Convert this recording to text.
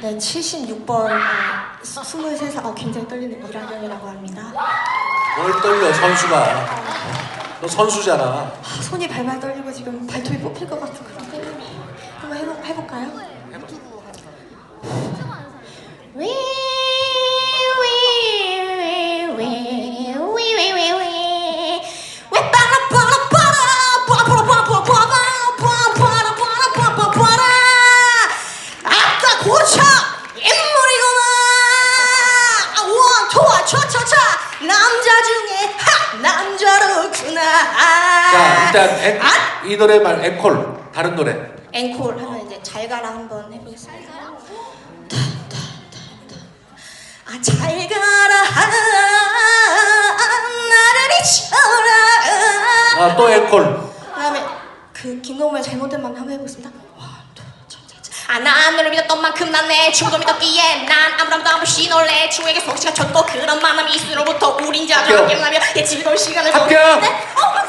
네, 76번 23살 어, 굉장히 떨리는 이라경이라고 합니다. 뭘 떨려 선수가 너 선수잖아 아, 손이 발발 떨리고 지금 발톱이 뽑힐 것 같은 그런 떨림이. 한번 해보, 해볼까요? 쳐! 남자 중에, 하! 남자로구나! 자 일단 앵, 아! 이 노래 말 앵콜 다른 노래 앵콜 하면 이제 잘 가라 한번 해보겠습니다. 아, 잘 가라, 나를 잊혀라. 아또 앵콜 그다음에 그 김동모의 잘못된 맘 한번 해보겠습니다. 차. 아, 난 너를 믿었던 만큼 난내 친구도 믿었기에 난 아무랑도 아무시 놀래 친구에게 속시가 쳤고 그런 만남이 있으로부터 우린 자주. 함께 나며 예 즐거운 시간을 감사합니다.